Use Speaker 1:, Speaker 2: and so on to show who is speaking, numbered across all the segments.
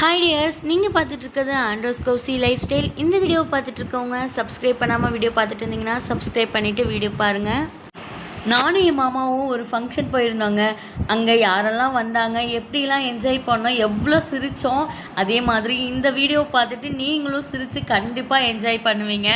Speaker 1: Hi dears நீங்கள் பார்த்துட்ருக்கிறது ஆண்ட்ரோஸ் கௌசி லைஃப் ஸ்டைல் இந்த வீடியோ பார்த்துட்ருக்கவங்க சப்ஸ்கிரைப் பண்ணாமல் வீடியோ பார்த்துட்டு இருந்தீங்கன்னா சப்ஸ்கிரைப் பண்ணிவிட்டு வீடியோ பாருங்கள் நானும் என் மாமாவும் ஒரு ஃபங்க்ஷன் போயிருந்தோங்க. அங்கே யாரெல்லாம் வந்தாங்க எப்படிலாம் என்ஜாய் பண்ணோம் எவ்வளோ சிரித்தோம் அதே மாதிரி இந்த வீடியோ பார்த்துட்டு நீங்களும் சிரித்து கண்டிப்பாக என்ஜாய் பண்ணுவீங்க.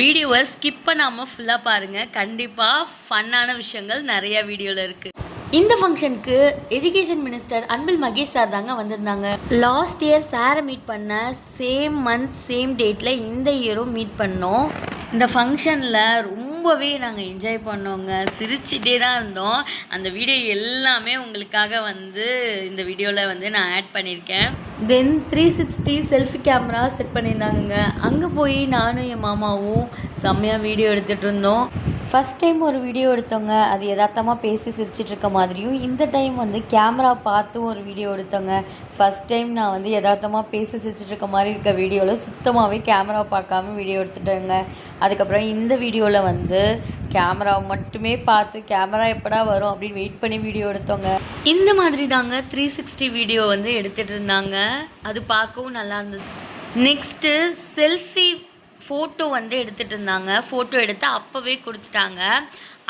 Speaker 1: வீடியோவை ஸ்கிப் பண்ணாமல் ஃபுல்லாக பாருங்கள் கண்டிப்பாக ஃபன்னான விஷயங்கள் நிறைய வீடியோவில் இருக்குது இந்த ஃபங்க்ஷனுக்கு education minister Anbil Mahesh sir தாங்க வந்திருந்தாங்க. லாஸ்ட் இயர் சாரை மீட் பண்ண சேம் மந்த் சேம் டேட்டில் இந்த இயரும் மீட் பண்ணோம். இந்த ஃபங்க்ஷனில் ரொம்பவே நாங்கள் என்ஜாய் பண்ணோங்க. சிரிச்சிட்டே தான் இருந்தோம். அந்த வீடியோ எல்லாமே உங்களுக்காக வந்து இந்த வீடியோவில் வந்து நான் ஆட் பண்ணியிருக்கேன் then three sixty selfie camera set பண்ணியிருந்தாங்கங்க. அங்கே போய் நானும் என் மாமாவும் செம்மையாக வீடியோ எடுத்துகிட்டு இருந்தோம். ஃபஸ்ட் டைம் ஒரு வீடியோ எடுத்தோங்க அது யதார்த்தமாக பேசி சிரிச்சிட்டு இருக்க மாதிரியும் இந்த டைம் வந்து கேமரா பார்த்து ஒரு வீடியோ எடுத்தோங்க ஃபஸ்ட் டைம் நான் வந்து யதார்த்தமாக பேசி சிரிச்சிட்டு இருக்க மாதிரி இருக்க வீடியோவில் சுத்தமாகவே கேமரா பார்க்காம வீடியோ எடுத்துட்டேங்க. அதுக்கப்புறம் இந்த வீடியோவில் வந்து கேமரா மட்டுமே பார்த்து கேமரா எப்படா வரும் அப்படின்னு வெயிட் பண்ணி வீடியோ எடுத்தோங்க இந்த மாதிரி தாங்க த்ரீ சிக்ஸ்டி வீடியோ வந்து எடுத்துகிட்டு இருந்தாங்க. அது பார்க்கவும் நல்லா இருந்தது. நெக்ஸ்ட்டு செல்ஃபி ஃபோட்டோ வந்து எடுத்துகிட்டு இருந்தாங்க ஃபோட்டோ எடுத்து அப்போவே கொடுத்துட்டாங்க.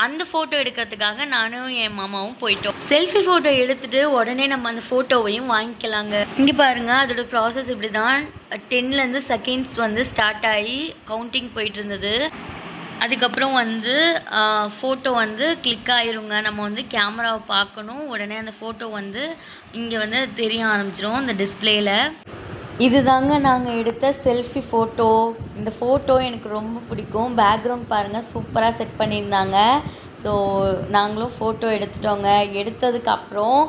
Speaker 1: அந்த ஃபோட்டோ எடுக்கிறதுக்காக நானும் என் மாமாவும் போயிட்டோம். செல்ஃபி ஃபோட்டோ எடுத்துட்டு உடனே நம்ம அந்த ஃபோட்டோவையும் வாங்கிக்கலாங்க. இங்கே பாருங்கள் அதோட ப்ராசஸ் இப்படி தான் டென்லேருந்து செகண்ட்ஸ் வந்து ஸ்டார்ட் ஆகி கவுண்டிங் போயிட்டு இருந்தது அதுக்கப்புறம் வந்து ஃபோட்டோ வந்து கிளிக் ஆயிருங்க. நம்ம வந்து கேமராவை பார்க்கணும். உடனே அந்த ஃபோட்டோ வந்து இங்கே வந்து தெரிய ஆரம்பிச்சிடும் அந்த டிஸ்பிளேயில் இது தாங்க நாங்கள் எடுத்த செல்ஃபி ஃபோட்டோ இந்த ஃபோட்டோ எனக்கு ரொம்ப பிடிக்கும். பேக்ரவுண்ட் பாருங்கள் சூப்பராக செட் பண்ணியிருந்தாங்க. ஸோ நாங்களும் ஃபோட்டோ எடுத்துட்டோங்க. எடுத்ததுக்கு அப்புறம்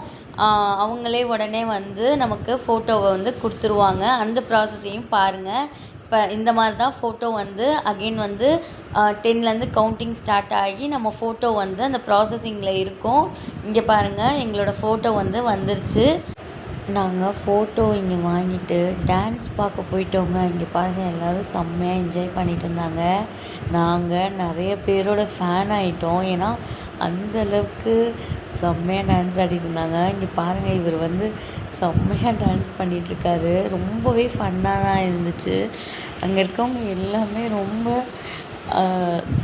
Speaker 1: அவங்களே உடனே வந்து நமக்கு ஃபோட்டோவை வந்து கொடுத்துருவாங்க. அந்த ப்ராசஸையும் பாருங்கள் இப்போ இந்த மாதிரி தான் ஃபோட்டோ வந்து அகெயின் வந்து டென்லேருந்து கவுண்டிங் ஸ்டார்ட் ஆகி நம்ம ஃபோட்டோ வந்து அந்த ப்ராசஸிங்கில் இருக்கும். இங்கே பாருங்கள் எங்களோட ஃபோட்டோ வந்து வந்துருச்சு. நாங்கள் ஃபோட்டோ இங்கே வாங்கிட்டு டான்ஸ் பார்க்க போயிட்டோங்க. இங்கே பாருங்கள் எல்லோரும் செம்மையாக என்ஜாய் பண்ணிகிட்டு இருந்தாங்க. நாங்கள் நிறைய பேரோட ஃபேன் ஆகிட்டோம் ஏன்னா அந்த அளவுக்கு செம்மையாக டான்ஸ் ஆடிட்டு இருந்தாங்க. இங்கே பாருங்கள் இவர் வந்து செம்மையாக டான்ஸ் பண்ணிகிட்ருக்காரு ரொம்பவே ஃபன்னாக தான் இருந்துச்சு. அங்கே இருக்கவங்க எல்லாமே ரொம்ப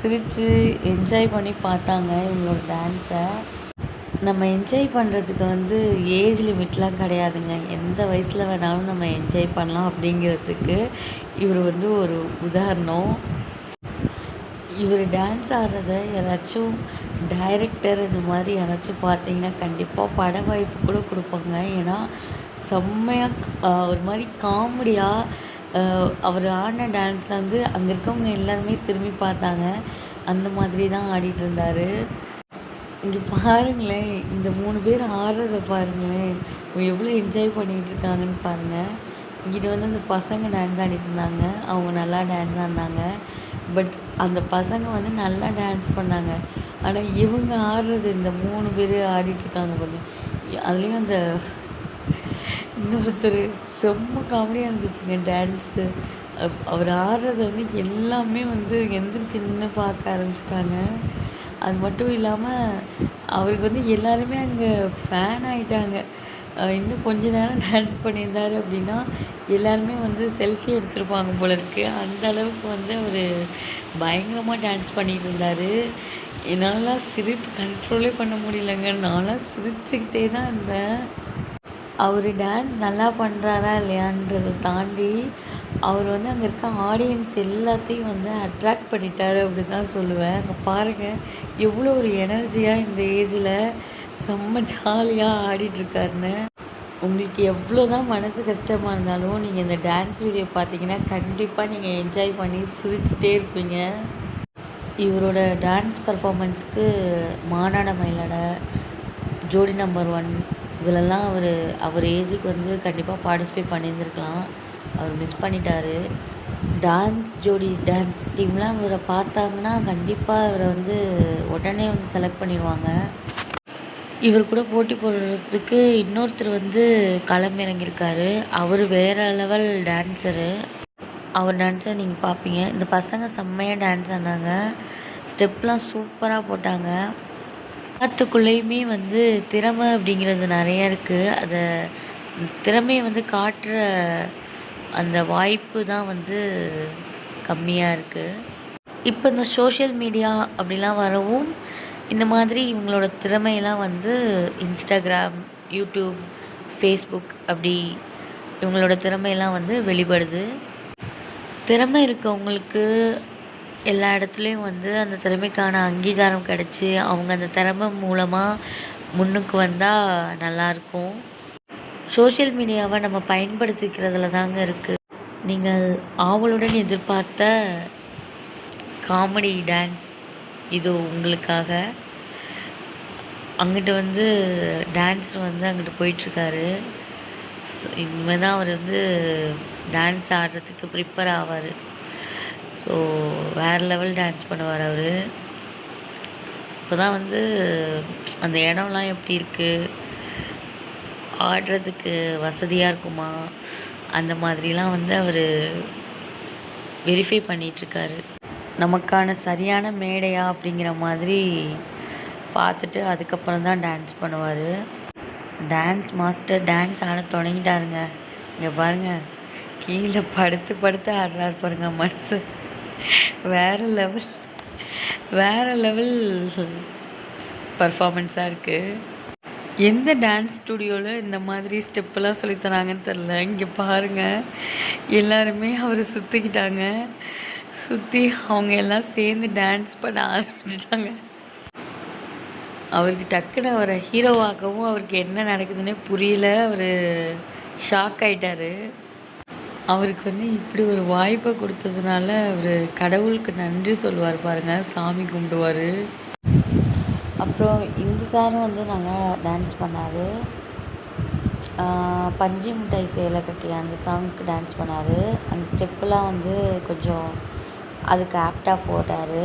Speaker 1: சிரித்து என்ஜாய் பண்ணி பார்த்தாங்க இவங்களோட டான்ஸை நம்ம என்ஜாய் பண்ணுறதுக்கு வந்து ஏஜ் லிமிட்லாம் கிடையாதுங்க. எந்த வயசில் வேணாலும் நம்ம என்ஜாய் பண்ணலாம் அப்படிங்கிறதுக்கு இவர் வந்து ஒரு உதாரணம். இவர் டான்ஸ் ஆடுறத யாராச்சும் டைரக்டர் இந்த மாதிரி யாராச்சும் பார்த்தீங்கன்னா கண்டிப்பாக பட வாய்ப்பு கூட கொடுப்பாங்க. ஏன்னா செம்மையாக ஒரு மாதிரி காமெடியாக அவர் ஆடின டான்ஸில் வந்து அங்கே இருக்கவங்க எல்லாருமே திரும்பி பார்த்தாங்க. அந்த மாதிரி தான் ஆடிட்டு இருந்தார். இங்கே பாருங்களேன் இந்த மூணு பேர் ஆடுறத பாருங்களேன். எவ்வளோ என்ஜாய் பண்ணிகிட்டு இருக்காங்கன்னு பாருங்கள் இங்கிட்ட வந்து அந்த பசங்க டான்ஸ் ஆடிட்டு இருந்தாங்க. அவங்க நல்லா டான்ஸ் ஆடினாங்க. பட் அந்த பசங்க வந்து நல்லா டான்ஸ் பண்ணாங்க. ஆனால் இவங்க ஆடுறது இந்த மூணு பேர் ஆடிட்டுருக்காங்க பாருங்க. அதுலேயும் அந்த இன்னொருத்தர் செம்ம காமெடியாக இருந்துச்சுங்க டான்ஸு அவர் ஆடுறது வந்து எல்லாமே வந்து எந்திரிச்சு நின்று பார்க்க ஆரம்பிச்சிட்டாங்க. அது மட்டும் இல்லாமல் அவருக்கு வந்து எல்லாருமே அங்கே ஃபேன் ஆகிட்டாங்க இன்னும் கொஞ்ச நேரம் டான்ஸ் பண்ணியிருந்தார் அப்படின்னா எல்லாருமே வந்து செல்ஃபி எடுத்திருப்பாங்க போல இருக்கு. அந்த அளவுக்கு வந்து அவர் பயங்கரமாக டான்ஸ் பண்ணிகிட்டு இருந்தார். என்னால் சிரிப்பு கண்ட்ரோலே பண்ண முடியலங்க. நான்லாம் சிரிச்சுக்கிட்டே தான் இருந்தேன். அவர் டான்ஸ் நல்லா பண்ணுறாரா இல்லையான்றதை தாண்டி அவர் வந்து அங்கே இருக்க ஆடியன்ஸ் எல்லாத்தையும் வந்து அட்ராக்ட் பண்ணிட்டார் அப்படின்னு தான் சொல்லுவேன். அங்கே பாருங்கள் எவ்வளோ ஒரு எனர்ஜியாக இந்த ஏஜில் செம்ம ஜாலியாக ஆடிட்டுருக்காருன்னு உங்களுக்கு எவ்வளோ தான் மனசு கஷ்டமாக இருந்தாலும் நீங்கள் இந்த டான்ஸ் வீடியோ பார்த்தீங்கன்னா கண்டிப்பாக நீங்கள் என்ஜாய் பண்ணி சிரிச்சுட்டே இருப்பீங்க. இவரோட டான்ஸ் பர்ஃபாமன்ஸ்க்கு மானாட மயிலாட ஜோடி நம்பர் ஒன் இதிலெல்லாம் அவர் அவர் ஏஜுக்கு வந்து கண்டிப்பாக பார்ட்டிசிபேட் பண்ணியிருந்திருக்கலாம். அவர் மிஸ் பண்ணிட்டாரு. டான்ஸ் ஜோடி டான்ஸ் டீம்லாம் அவரை பார்த்தாங்கன்னா கண்டிப்பாக அவரை வந்து உடனே வந்து செலக்ட் பண்ணிடுவாங்க. இவர் கூட போட்டி போடுறதுக்கு இன்னொருத்தர் வந்து களமிறங்கியிருக்காரு. அவர் வேறு லெவல் டான்ஸரு அவர் டான்ஸை நீங்கள் பார்ப்பீங்க. இந்த பசங்க செம்மையாக டான்ஸ் ஆனாங்க. ஸ்டெப்லாம் சூப்பராக போட்டாங்க. எல்லாத்துக்குள்ளேயுமே வந்து திறமை அப்படிங்கிறது நிறையா இருக்குது அதை திறமையை வந்து காட்டுற அந்த வாய்ப்பு தான் வந்து கம்மியாக இருக்குது இப்போ இந்த சோஷியல் மீடியா அப்படிலாம் வரவும் இந்த மாதிரி இவங்களோட திறமையெல்லாம் வந்து இன்ஸ்டாகிராம் யூடியூப் ஃபேஸ்புக் அப்படி இவங்களோட திறமையெல்லாம் வந்து வெளிப்படுது. திறமை இருக்கவங்களுக்கு எல்லா இடத்துலையும் வந்து அந்த திறமைக்கான அங்கீகாரம் கிடச்சி அவங்க அந்த திறமை மூலமாக முன்னுக்கு வந்தால் நல்லாயிருக்கும் சோஷியல் மீடியாவை நம்ம பயன்படுத்திக்கிறதுல தாங்க இருக்குது நீங்கள் ஆவலுடன் எதிர்பார்த்த காமெடி டான்ஸ் இது உங்களுக்காக. அங்கிட்டு வந்து டான்ஸர் வந்து அங்கிட்டு போயிட்டுருக்காரு. இனிமேல் தான் அவர் வந்து டான்ஸ் ஆடுறதுக்கு ப்ரிப்பேர் ஆவார். ஸோ வேறு லெவல் டான்ஸ் பண்ணுவார் அவர். இப்போ தான் வந்து அந்த இடம்லாம் எப்படி இருக்குது ஆடுறதுக்கு வசதியாக இருக்குமா? அந்த மாதிரிலாம் வந்து அவர் வெரிஃபை பண்ணிகிட்ருக்காரு நமக்கான சரியான மேடையா அப்படிங்கிற மாதிரி பார்த்துட்டு அதுக்கப்புறம் தான் டான்ஸ் பண்ணுவார். டான்ஸ் மாஸ்டர் டான்ஸ் ஆட தொடங்கிட்டாருங்க. இங்கே பாருங்க. கீழே படுத்து படுத்து ஆடுறாரு பாருங்க மனசு. வேறு லெவல் வேறு லெவல் பர்ஃபார்மன்ஸாக இருக்குது எந்த டான்ஸ் ஸ்டுடியோவில் இந்த மாதிரி ஸ்டெப்பெல்லாம் சொல்லித் தராங்கன்னு தெரில இங்கே பாருங்கள் எல்லாருமே அவரை சுற்றிக்கிட்டாங்க சுற்றி அவங்க எல்லாம் சேர்ந்து டான்ஸ் பண்ண ஆரம்பிச்சிட்டாங்க. அவருக்கு டக்குன்னு அவரை ஹீரோவாகவும் அவருக்கு என்ன நடக்குதுன்னே புரியல. அவர் ஷாக் ஆகிட்டார் அவருக்கு வந்து இப்படி ஒரு வாய்ப்பை கொடுத்ததுனால அவர் கடவுளுக்கு நன்றி சொல்லுவார் பாருங்கள் சாமி கும்பிடுவார். அப்புறம் இந்த சாரும் வந்து நல்லா டான்ஸ் பண்ணார். பஞ்சு மிட்டாய் சேலை கட்டி அந்த சாங்க்கு டான்ஸ் பண்ணார். அந்த ஸ்டெப்பெலாம் வந்து கொஞ்சம் அதுக்கு ஆப்டாக போட்டார்.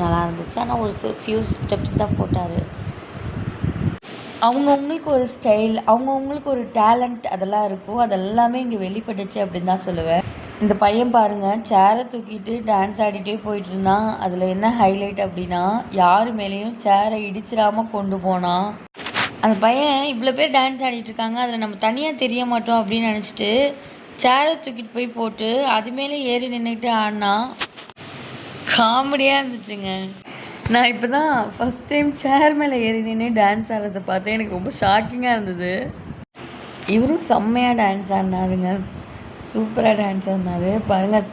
Speaker 1: நல்லா இருந்துச்சு. ஆனால் ஒரு சில ஃபியூ ஸ்டெப்ஸ் தான் போட்டார். அவங்கவுங்களுக்கு ஒரு ஸ்டைல் அவங்கவுங்களுக்கு ஒரு டேலண்ட் அதெல்லாம் இருக்கும். அதெல்லாமே இங்கே வெளிப்பட்டுச்சு அப்படின்னு தான் சொல்லுவேன். இந்த பையன் பாருங்க சேரை தூக்கிட்டு டான்ஸ் ஆடிட்டே போயிட்டு இருந்தான் அதில் என்ன ஹைலைட் அப்படின்னா யார் மேலேயும் சேரை இடிச்சிடாமல் கொண்டு போனான். அந்த பையன் இவ்வளோ பேர் டான்ஸ் ஆடிட்டு இருக்காங்க அதில் நம்ம தனியாக தெரிய மாட்டோம் அப்படின்னு நினச்சிட்டு சேரை தூக்கிட்டு போய் போட்டு அது மேலே ஏறி நின்றுட்டு ஆடினா காமெடியாக இருந்துச்சுங்க. நான் இப்போ தான் ஃபஸ்ட் டைம் சேர் மேலே ஏறி நின்று டான்ஸ் ஆடுறதை பார்த்தேன். எனக்கு ரொம்ப ஷாக்கிங்காக இருந்தது. இவரும் செம்மையாக டான்ஸ் ஆடினாருங்க. சூப்பராக டான்ஸ் ஆடினாரு. பாருங்கள்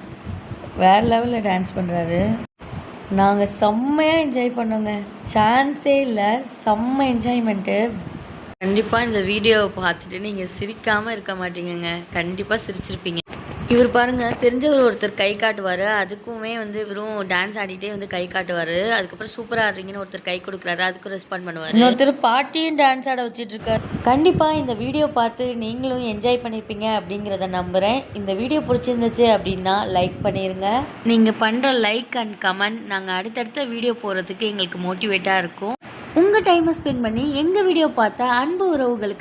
Speaker 1: வேறு லெவலில் டான்ஸ் பண்ணுறாரு நாங்கள் செம்மையாக என்ஜாய் பண்ணோங்க. சான்ஸே இல்லை செம்ம என்ஜாய்மெண்ட்டு கண்டிப்பாக இந்த வீடியோவை பார்த்துட்டு நீங்கள் சிரிக்காமல் இருக்க மாட்டீங்கங்க. கண்டிப்பாக சிரிச்சிருப்பீங்க. இவர் பாருங்க தெரிஞ்சவர் ஒருத்தர் கை காட்டுவார். அதுக்குமே வந்து இவரும் டான்ஸ் ஆடிட்டே வந்து கை காட்டுவார். அதுக்கப்புறம் சூப்பராக ஆடுறீங்கன்னு ஒருத்தர் கை கொடுக்குறாரு. அதுக்கும் ரெஸ்பாண்ட் பண்ணுவார். இன்னொருத்தர் பாட்டியும் டான்ஸ் ஆட வச்சிட்டு இருக்காரு. கண்டிப்பாக இந்த வீடியோ பார்த்து நீங்களும் என்ஜாய் பண்ணியிருப்பீங்க அப்படிங்கிறத நம்புகிறேன் இந்த வீடியோ பிடிச்சிருந்துச்சு அப்படின்னா லைக் பண்ணிடுங்க நீங்கள் பண்ணுற லைக் அண்ட் கமெண்ட் நாங்கள் அடுத்தடுத்த வீடியோ போகிறதுக்கு எங்களுக்கு மோட்டிவேட்டாக இருக்கும். உங்கள் டைமை ஸ்பெண்ட் பண்ணி எங்கள் வீடியோ பார்த்த அன்பு உறவுகளுக்கு